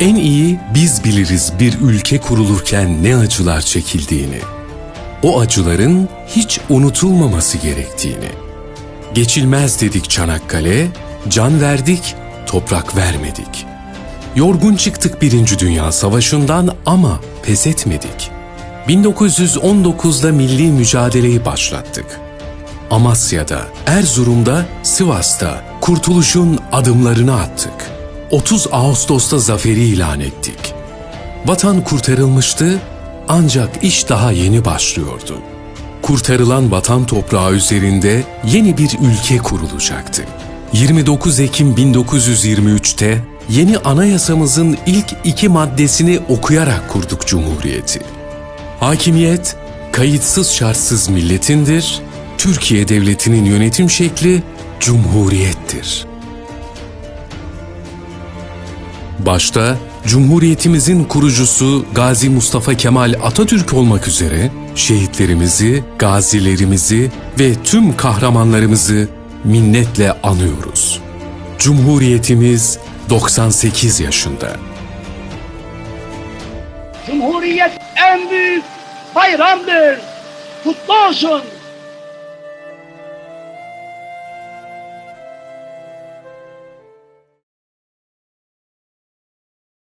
En iyi biz biliriz bir ülke kurulurken ne acılar çekildiğini. O acıların hiç unutulmaması gerektiğini. Geçilmez dedik Çanakkale, can verdik, toprak vermedik. Yorgun çıktık Birinci Dünya Savaşı'ndan ama pes etmedik. 1919'da milli mücadeleyi başlattık. Amasya'da, Erzurum'da, Sivas'ta kurtuluşun adımlarını attık. 30 Ağustos'ta zaferi ilan ettik. Vatan kurtarılmıştı ancak iş daha yeni başlıyordu. Kurtarılan vatan toprağı üzerinde yeni bir ülke kurulacaktı. 29 Ekim 1923'te yeni anayasamızın ilk iki maddesini okuyarak kurduk Cumhuriyeti. Hakimiyet, kayıtsız şartsız milletindir, Türkiye Devleti'nin yönetim şekli Cumhuriyettir. Başta Cumhuriyetimizin kurucusu Gazi Mustafa Kemal Atatürk olmak üzere şehitlerimizi, gazilerimizi ve tüm kahramanlarımızı minnetle anıyoruz. Cumhuriyetimiz 98 yaşında. Cumhuriyet en büyük bayramdır. Kutlu olsun.